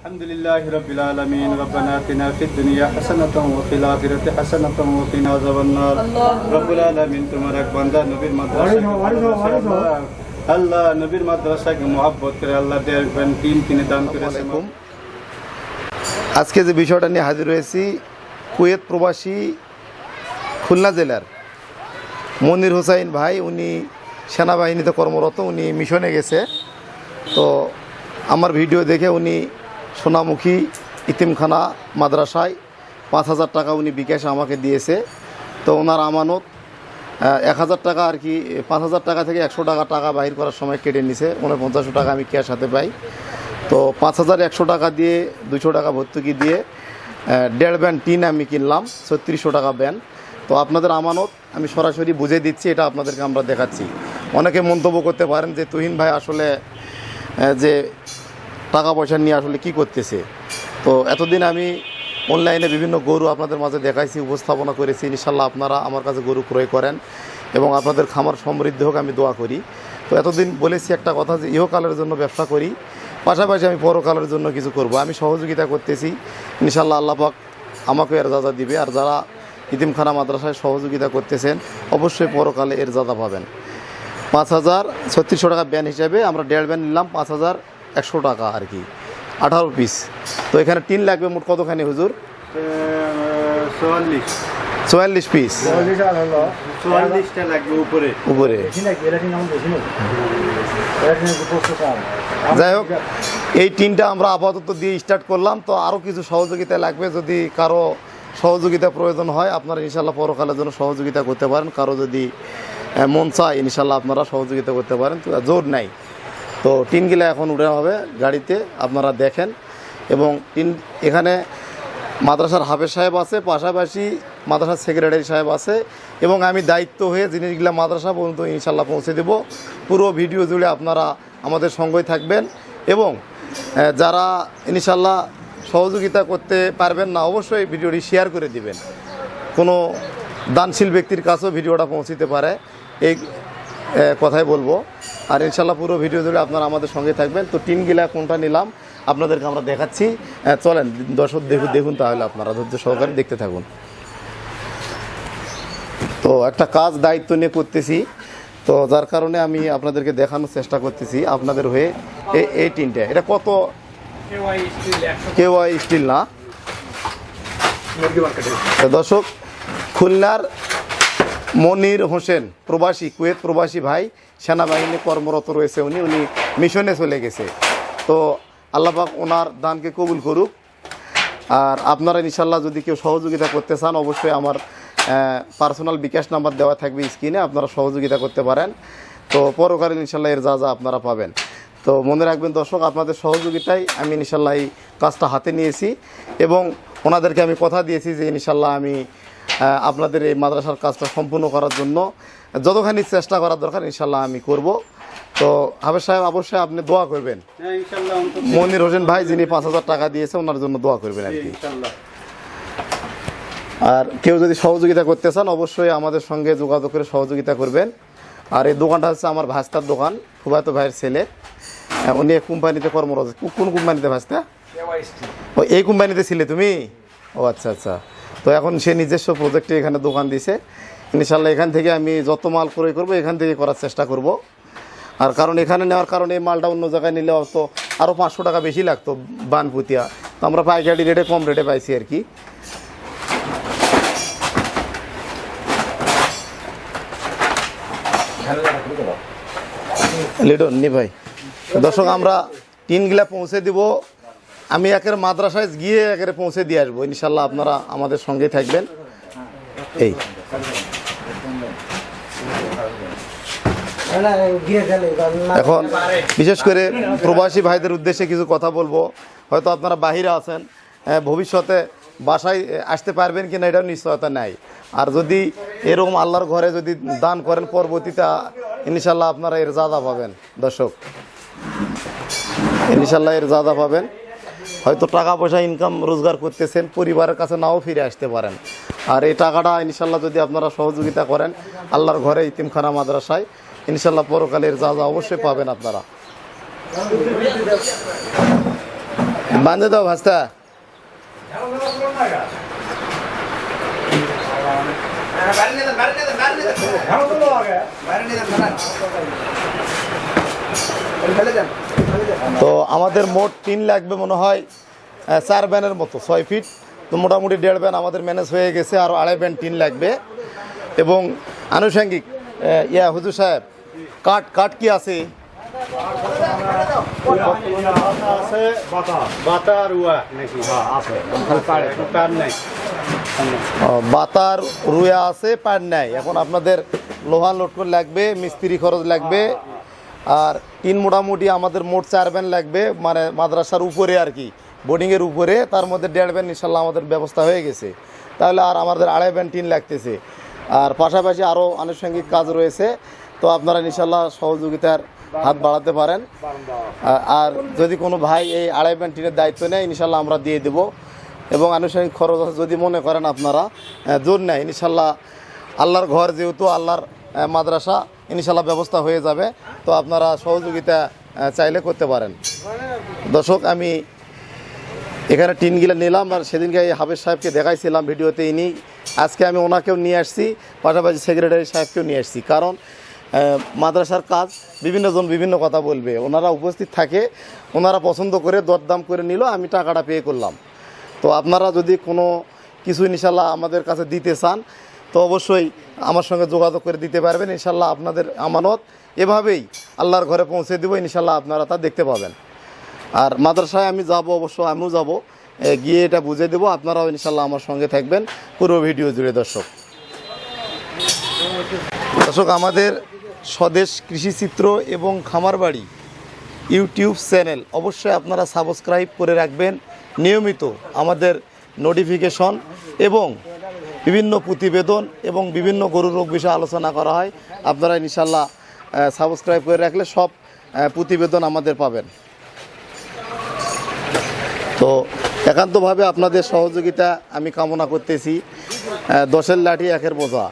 الحمد لله رب العالمين ربنا اتنا في الدنيا حسنة وفي الآخرة حسنة وقنا عذاب النار رب العالمين তোমার এক বান্দা নবীর মাদ্রাসা আল্লাহ নবীর মাদ্রাসাকে মহাব্বত করে আল্লাহ দেখবেন তিন তিনে দান করেছেন আসসালামাইকুম। আজকে যে বিষয়টা নিয়ে হাজির হয়েছি কুয়েত প্রবাসী খুলনা জেলার মনির হোসাইন ভাই উনি সেনাবাহিনীতে কর্মরত উনি মিশনে গেছে তো আমার ভিডিও দেখে উনি সোনামুখী ইতিমখানা মাদ্রাসায় পাঁচ হাজার টাকা উনি বিকাশে আমাকে দিয়েছে। তো ওনার আমানত এক হাজার টাকা আর কি, পাঁচ হাজার টাকা থেকে একশো টাকা টাকা বাহির করার সময় কেটে নিছে। উনপঞ্চাশশো টাকা আমি ক্যাশ হাতে পাই। তো পাঁচ হাজার একশো টাকা দিয়ে দুশো টাকা ভর্তুকি দিয়ে দেড় ব্যান টিন আমি কিনলাম, ছত্রিশশো টাকা ব্যান তো আপনাদের আমানত আমি সরাসরি বুঝে দিচ্ছি, এটা আপনাদেরকে আমরা দেখাচ্ছি। অনেকে মন্তব্য করতে পারেন যে তুহিন ভাই আসলে যে টাকা পয়সা নিয়ে আসলে কি করতেছে? তো এতদিন আমি অনলাইনে বিভিন্ন গরু আপনাদের মাঝে দেখাইছি, উপস্থাপনা করেছি। ইনশাল্লাহ আপনারা আমার কাছে গরু ক্রয় করেন এবং আপনাদের খামার সমৃদ্ধি হোক, আমি দোয়া করি। তো এতদিন বলেছি একটা কথা যে, ইহকালের জন্য ব্যবসা করি, পাশাপাশি আমি পরকালের জন্য কিছু করব। আমি সহযোগিতা করতেছি। ইনশাল্লাহ আল্লাপাক আমাকে এর দাদা দিবে। আর যারা ইতিমখানা মাদ্রাসায় সহযোগিতা করতেছেন, অবশ্যই পরকালে এর দাদা পাবেন। পাঁচ হাজার ছত্রিশশো টাকা ব্যান হিসাবে আমরা দেড় ব্যান নিলাম। পাঁচ হাজার একশো টাকা আর কি। আঠারো পিস তো এখানে টিন লাগবে মোট কতখানি হুজুর? চুয়াল্লিশ। চুয়াল্লিশ পিস চুয়াল্লিশটা লাগবে উপরে। উপরে। যাই হোক এই টিনটা আমরা আপাতত দিয়ে স্টার্ট করলাম। তো আরও কিছু সহযোগিতা লাগবে যদি কারও সহযোগিতা প্রয়োজন হয় আপনারা ইনশাল্লাহ পরকালের জন্য সহযোগিতা করতে পারেন। কারও যদি মন চায় ইনশাল্লাহ আপনারা সহযোগিতা করতে পারেন। জোর নাই। তো টিনগুলা এখন উঠে হবে গাড়িতে, আপনারা দেখেন। এবং টিন এখানে মাদ্রাসার হাফেজ সাহেব আছে, পাশাপাশি মাদ্রাসার সেক্রেটারি সাহেব আছে, এবং আমি দায়িত্ব হয়ে জিনিসগুলো মাদ্রাসা পর্যন্ত ইনশাল্লাহ পৌঁছে দেব। পুরো ভিডিও জুড়ে আপনারা আমাদের সঙ্গেই থাকবেন এবং যারা ইনশাল্লাহ সহযোগিতা করতে পারবেন না, অবশ্যই ভিডিওটি শেয়ার করে দিবেন। কোনো দানশীল ব্যক্তির কাছেও ভিডিওটা পৌঁছিতে পারে। এই কথাই বলব। আর ইনশাল্লাহ পুরো ভিডিও জুড়ে আপনারা আমাদের সঙ্গে থাকবেন। তো টিনগিলা কোনটা নিলাম, আপনাদেরকে আমরা দেখাচ্ছি। চলেন, দর্শক দেখুন দেখুন তাহলে আপনারা। ধৈর্য সহকারে দেখতে থাকুন। তো একটা কাজ দায়িত্ব নিয়ে করতেছি। তো যার কারণে আমি আপনাদেরকে দেখানোর চেষ্টা করতেছি আপনাদের হয়ে। এই এই টিনটা এটা কত? কেওয়াই স্টিল না? দর্শক, খুলনার মনির হোসেন, প্রবাসী, কুয়েত প্রবাসী ভাই, সেনাবাহিনী কর্মরত রয়েছে উনি উনি মিশনে চলে গেছে। তো আল্লাপাক ওনার দানকে কবুল করুক। আর আপনারা ইনশাল্লাহ যদি কেউ সহযোগিতা করতে চান, অবশ্যই আমার পার্সোনাল বিকাশ নাম্বার দেওয়া থাকবে স্ক্রিনে, আপনারা সহযোগিতা করতে পারেন। তো পরকালীন ইনশাল্লাহ এর যা যা আপনারা পাবেন। তো মনে রাখবেন দর্শক, আপনাদের সহযোগিতায় আমি ইনশাল্লাহ এই কাজটা হাতে নিয়েছি। এবং ওনাদেরকে আমি কথা দিয়েছি যে ইনশাল্লাহ আমি আপনাদের এই মাদ্রাসার কাজটা সম্পূর্ণ করার জন্য যতখানি চেষ্টা করার দরকার ইনশাল্লাহ আমি করব। তো হাফেজ সাহেব অবশ্যই আপনি দোয়া করবেন। হ্যাঁ মনির হোসেন ভাই যিনি পাঁচ হাজার টাকা দিয়েছে ওনার জন্য দোয়া করবেন আর কি। আর কেউ যদি সহযোগিতা করতে চান অবশ্যই আমাদের সঙ্গে যোগাযোগ করে সহযোগিতা করবেন। আর এই দোকানটা হচ্ছে আমার ভাস্তার দোকান ফুবাতো ভাইয়ের ছেলে। উনি এক কোম্পানিতে কর্মরত। কোন কোম্পানিতে ভাস্তা? ও এই কোম্পানিতে ছিলে তুমি? ও আচ্ছা আচ্ছা। তো এখন সে নিজস্ব প্রজেক্টে এখানে দোকান দিছে। ইনশাল্লাহ এখান থেকে আমি যত মাল ক্রয় করব, এখান থেকে করার চেষ্টা করব। আর কারণ এখানে নেওয়ার কারণে এই মালটা অন্য জায়গায় নিলে তো আরও পাঁচশো টাকা বেশি লাগতো বানপুতিয়া। তো আমরা পাইকারি রেটে কম রেটে পাইছি আর কি। লিডন নি ভাই। দর্শক, আমরা টিনগুলা পৌঁছে দিব। আমি একের মাদ্রাসায় গিয়ে একের পৌঁছে দিয়ে আসব। ইনশাল্লাহ আপনারা আমাদের সঙ্গেই থাকবেন। এই। এখন বিশেষ করে প্রবাসী ভাইদের উদ্দেশ্যে কিছু কথা বলব। হয়তো আপনারা বাহিরে আছেন ভবিষ্যতে বাসায় আসতে পারবেন কিনা এটাও নিশ্চয়তা নাই। আর যদি এরকম আল্লাহর ঘরে যদি দান করেন পরবর্তীতে, ইনশাল্লাহ আপনারা এর জাদা পাবেন। দর্শক, ইনশাল্লাহ এর জাদা পাবেন। হয়তো টাকা পয়সা ইনকাম রোজগার করতেছেন, পরিবারের কাছে নাও ফিরে আসতে পারেন। আর এই টাকাটা ইনশাল্লাহ যদি আপনারা সহযোগিতা করেন, আল্লাহর ঘরে ইতিমখানা মাদ্রাসায়, ইনশাল্লাহ পরকালের যা যা অবশ্যই পাবেন আপনারা। বাঁধে দাও ভাস্তা। তো আমাদের মোট তিন লাগবে মনে হয় চার ব্যানের মতো, ছয় ফিট। তো মোটামুটি দেড় ব্যান আমাদের ম্যানেজ হয়ে গেছে, আর আড়াই ব্যান টিন লাগবে এবং আনুষঙ্গিক ইয়া, হুজুর সাহেব, কাঠ কাঠ কি আছে? কার বাতার রুয়া আছে পার নাই। এখন আপনাদের লোহা লোটকর লাগবে, মিস্ত্রি খরচ লাগবে। আর তিন মোটামুটি আমাদের মোট চার ব্যান লাগবে মানে মাদ্রাসার উপরে আর কি। বোর্ডিংয়ের উপরে, তার মধ্যে দেড় ব্যান ইনশাল্লাহ আমাদের ব্যবস্থা হয়ে গেছে। তাহলে আর আমাদের আড়াই ব্যান টিন লাগতেছে। আর পাশাপাশি আরও আনুষঙ্গিক কাজ রয়েছে, তো আপনারা ইনশাল্লাহ সহযোগিতার হাত বাড়াতে পারেন। আর যদি কোনো ভাই এই আড়াই ব্যান টিনের দায়িত্ব নেয়, ইনশাল্লাহ আমরা দিয়ে দেবো। এবং আনুষঙ্গিক খরচ যদি মনে করেন আপনারা জোর নেয়, ইনশাল্লাহ আল্লাহর ঘর যেহেতু আল্লাহর মাদ্রাসা ইনশাল্লাহ ব্যবস্থা হয়ে যাবে। তো আপনারা সহযোগিতা চাইলে করতে পারেন। দর্শক, আমি এখানে টিনগুলো নিলাম আর সেদিনকে এই হাফেজ সাহেবকে দেখাইছিলাম ভিডিওতে ইনি। আজকে আমি ওনাকেও নিয়ে আসছি, পাশাপাশি সেক্রেটারি সাহেবকেও নিয়ে আসছি। কারণ মাদ্রাসার কাজ, বিভিন্নজন বিভিন্ন কথা বলবে। ওনারা উপস্থিত থাকে, ওনারা পছন্দ করে দরদাম করে নিল, আমি টাকাটা পে করলাম। তো আপনারা যদি কোনো কিছু ইনশাল্লাহ আমাদের কাছে দিতে চান তো অবশ্যই আমার সঙ্গে যোগাযোগ করে দিতে পারবেন ইনশাল্লাহ আপনাদের আমানত। এভাবেই আল্লাহর ঘরে পৌঁছে দেবো ইনশাল্লাহ আপনারা তা দেখতে পাবেন। আর মাদ্রাসায় আমি যাব অবশ্য, আমিও যাব। গিয়ে এটা বুঝে দেবো, আপনারাও ইনশাল্লাহ আমার সঙ্গে থাকবেন। পুরো ভিডিও জুড়ে, দর্শক। দর্শক, আমাদের স্বদেশ কৃষিচিত্র এবং খামার বাড়ি ইউটিউব চ্যানেল অবশ্যই আপনারা সাবস্ক্রাইব করে রাখবেন। নিয়মিত আমাদের নোটিফিকেশন এবং বিভিন্ন প্রতিবেদন এবং বিভিন্ন গরু রোগ বিষয়ে আলোচনা করা হয়। আপনারা ইনশাল্লাহ সাবস্ক্রাইব করে রাখলে সব প্রতিবেদন আমাদের পাবেন। তো একান্তভাবে আপনাদের সহযোগিতা আমি কামনা করতেছি। দশের লাঠি, একের বোঝা।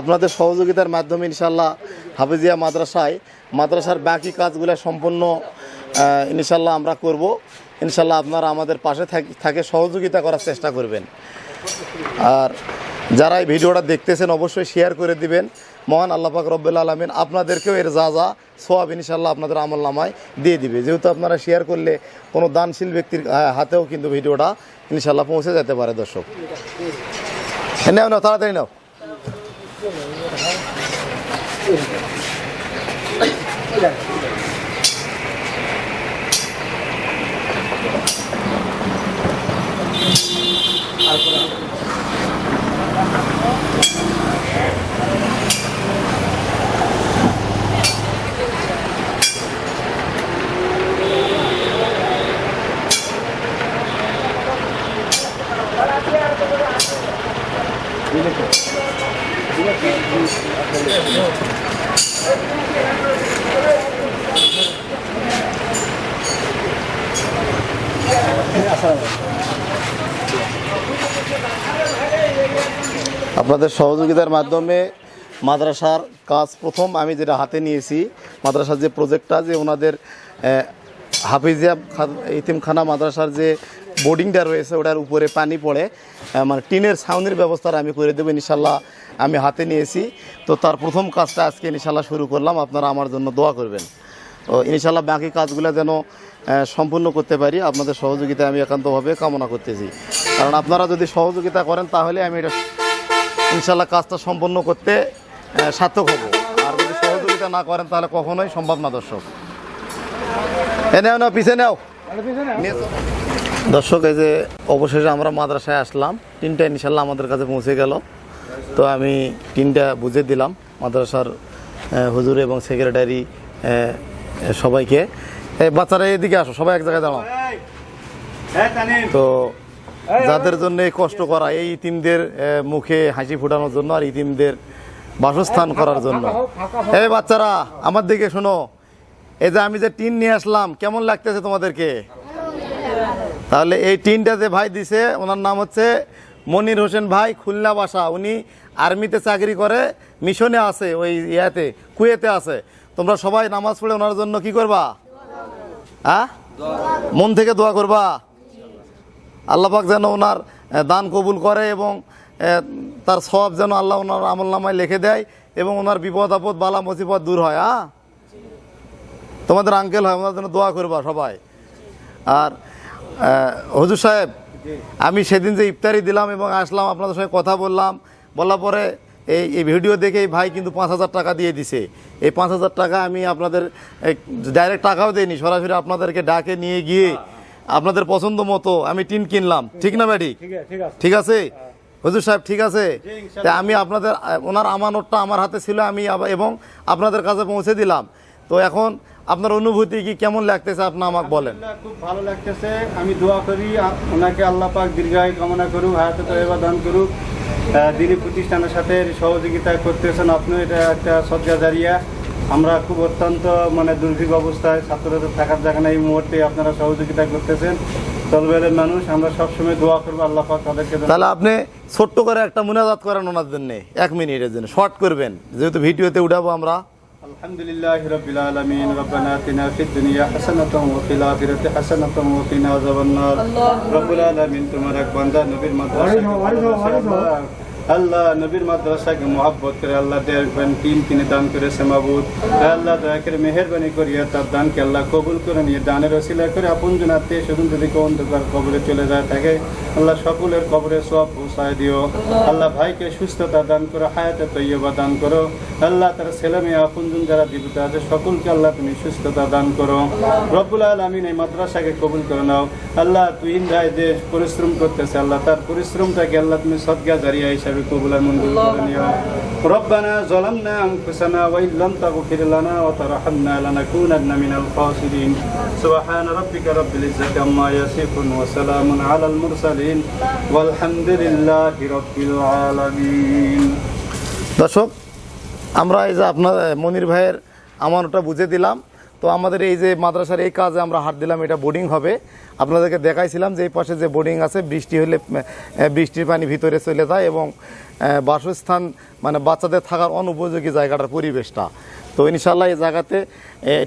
আপনাদের সহযোগিতার মাধ্যমে ইনশাল্লাহ হাফিজিয়া মাদ্রাসায়, মাদ্রাসার বাকি কাজগুলো সম্পূর্ণ ইনশাল্লাহ আমরা করব। ইনশাল্লাহ আপনারা আমাদের পাশে থাকে, সহযোগিতা করার চেষ্টা করবেন। আর যারা এই ভিডিওটা দেখতেছেন অবশ্যই শেয়ার করে দিবেন। মহান আল্লাহ পাক রব্বুল আলমিন আপনাদেরকেও এর যা যা সোয়াব ইনশাল্লাহ আপনাদের আমল নামায় দিয়ে দিবে। যেহেতু আপনারা শেয়ার করলে কোনো দানশীল ব্যক্তির হাতেও কিন্তু ভিডিওটা ইনশাল্লাহ পৌঁছে যেতে পারে দর্শক। নাও নাও, তাড়াতাড়ি নাও। আপনাদের সহযোগিতার মাধ্যমে মাদ্রাসার কাজ প্রথম আমি যেটা হাতে নিয়েছি, মাদ্রাসার যে প্রজেক্টটা যে ওনাদের হাফিজিয়া ইতিমখানা মাদ্রাসার যে বোর্ডিংটা রয়েছে, ওটার উপরে পানি পড়ে মানে টিনের ছাউনির ব্যবস্থাটা আমি করে দেবো ইনশাল্লাহ, আমি হাতে নিয়েছি। তো তার প্রথম কাজটা আজকে ইনশাল্লাহ শুরু করলাম, আপনারা আমার জন্য দোয়া করবেন। ও, ইনশাল্লাহ বাকি কাজগুলো যেন সম্পূর্ণ করতে পারি, আপনাদের সহযোগিতা আমি একান্তভাবে কামনা করতেছি। কারণ আপনারা যদি সহযোগিতা করেন, তাহলে আমি এটা ইনশাল্লাহ কাজটা সম্পন্ন করতে সার্থক হব। আর যদি সহযোগিতা না করেন তাহলে কখনোই সম্ভব না দর্শক। এ নেও নাও পিছিয়ে নাও। দর্শক এই যে অবশেষে আমরা মাদ্রাসায় আসলাম। তিনটা ইনশাল্লাহ আমাদের কাছে পৌঁছে গেল। তো আমি তিনটা বুঝে দিলাম। মাদ্রাসার হুজুর এবং সেক্রেটারি সবাইকে। বাচ্চারা এদিকে আসো সবাই এক জায়গায় দাঁড়াও। তো যাদের জন্য এই কষ্ট করা এই ইতিমদের মুখে হাসি ফোটানোর জন্য আর ইতিমদের বাসস্থান করার জন্য। এই বাচ্চারা আমার দিকে শোনো। এই যে আমি যে টিন নিয়ে আসলাম কেমন লাগতেছে তোমাদেরকে? তাহলে এই টিনটা যে ভাই দিছে ওনার নাম হচ্ছে মনির হোসেন ভাই খুলনা বাসা। উনি আর্মিতে চাকরি করে মিশনে আছে ওই ইয়াতে কুয়েতে আছে। তোমরা সবাই নামাজ পড়ে ওনার জন্য কি করবা? হ্যাঁ মন থেকে দোয়া করবা? আল্লাহ পাক যেন ওনার দান কবুল করে এবং তার সব যেন আল্লাহ ওনার আমল নামায় লিখে দেয় এবং ওনার বিপদ আপদ বালা মুসিবত দূর হয় হ্যাঁ তোমাদের আঙ্কেল হয় ওনার জন্য দোয়া করবা সবাই। আর হুজুর সাহেব আমি সেদিন যে ইফতারি দিলাম এবং আসলাম আপনাদের সঙ্গে কথা বললাম বলার পরে এই এই ভিডিও দেখে এই ভাই কিন্তু পাঁচ হাজার টাকা দিয়ে দিছে। এই পাঁচ হাজার টাকা আমি আপনাদের ডাইরেক্ট টাকাও দেইনি সরাসরি আপনাদেরকে ডাকে নিয়ে গিয়ে আপনাদের পছন্দ মতো আমি টিন কিনলাম। ঠিক না ব্যাডি? ঠিক আছে হুজুর সাহেব ঠিক আছে? তা আমি আপনাদের ওনার আমানতটা আমার হাতে ছিল আমি এবং আপনাদের কাছে পৌঁছে দিলাম। তো এখন আপনার অনুভূতি কি কেমন লাগতেছে? আপনি আমাকে বলেন। খুব ভালো লাগতেছে। আমি দোয়া করি ওনাকে আল্লাহ পাক দীর্ঘায়ু কামনা করুক হায়াতে তৈবা দান করুক। দিনী প্রতিষ্ঠানের সাথে সহযোগিতা করতেছেন। আপনি এটা একটা সজ্জা জারিয়া। আমরা খুব অত্যন্ত মানে দুর্ভিক্ষ অবস্থায় ছাত্রদের থাকার জায়গা না এই মুহূর্তে আপনারা সহযোগিতা করতেছেন। তলবেলের মানুষ আমরা সবসময় দোয়া করব আল্লাহ পাক তাদেরকে তাহলে আপনি ছোট্ট করে একটা মুনাজাত করেন ওনার জন্য এক মিনিটের জন্য শর্ট করবেন। যেহেতু ভিডিওতে উঠাবো আমরা। আলহামদুলিল্লাহ রবিল আলমিন রব্বানা তিনা ফিদ দুনিয়া হাসানাতাম ওয়া ফিল আখিরাতি হাসানাতাম ওয়া কিনা আযাবান্নার রব্বুল আলামিন তোমার এক বান্দা নবীর মাদ্রাসা আল্লাহ। নবীর মাদ্রাসাকে মহাব্বত করে আল্লাহ দেখবেন তিন কিনে দান করেছে মাবুদ। আল্লাহ দয়া করে মেহরবানি করিয়া তার দানকে আল্লাহ কবুল করে নিয়ে দানের ওসিলা করে আপন জন আত্মীয় স্বজন যদি অন্ধকার কবরে চলে যায় থাকে, আল্লাহ সকলের কবরে সব পৌঁছায় দিও। আল্লাহ ভাইকে সুস্থতা দান করো, হায়াতে তৈয়বা দান করো। আল্লাহ তার ছেলে মেয়ে, আপন আপনজন যারা জীবিত আছে, সকলকে আল্লাহ তুমি সুস্থতা দান করো। রব্বুল আলমিন এই মাদ্রাসাকে কবুল করে নাও। আল্লাহ তুই ভাই যে পরিশ্রম করতেছে, আল্লাহ তার পরিশ্রমটাকে আল্লাহ তুমি সদগা জারিয়া হিসাবে কবুল আর মঞ্জুর করে নিও ربنا ظلمنا أنفسنا وإن لم تغفر لنا وترحمنا لنكونن من الخاسرين سبحان ربك رب العزة عما يصفون وسلام على المرسلين والحمد لله رب العالمين দর্শক আমরা এই যে আপনার মনির ভাইয়ের আমানতটা বুঝে দিলাম তো আমাদের এই যে মাদ্রাসার এই কাজে আমরা হাত দিলাম, এটা বোর্ডিং হবে। আপনাদেরকে দেখাইছিলাম যে এই পাশে যে বোর্ডিং আছে, বৃষ্টি হলে বৃষ্টির পানি ভিতরে চলে যায় এবং বাসস্থান মানে বাচ্চাদের থাকার অনুপযোগী জায়গাটার পরিবেশটা। তো ইনশাল্লাহ এই জায়গাতে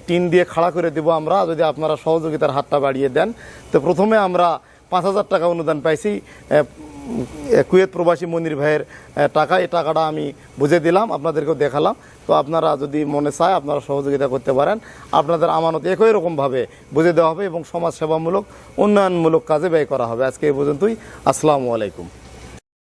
টিন দিয়ে খাড়া করে দেবো আমরা, যদি আপনারা সহযোগিতার হাতটা বাড়িয়ে দেন। তো প্রথমে আমরা পাঁচ হাজার টাকা অনুদান পাইছি কুয়েত প্রবাসী মনির ভাইয়ের টাকা, এই টাকাটা আমি বুঝে দিলাম, আপনাদেরকেও দেখালাম। তো আপনারা যদি মনে চায়, আপনারা সহযোগিতা করতে পারেন। আপনাদের আমানত একই রকমভাবে বুঝে দেওয়া হবে এবং সমাজ সেবামূলক উন্নয়নমূলক কাজে ব্যয় করা হবে। আজকে এই পর্যন্তই। আসসালামু আলাইকুম।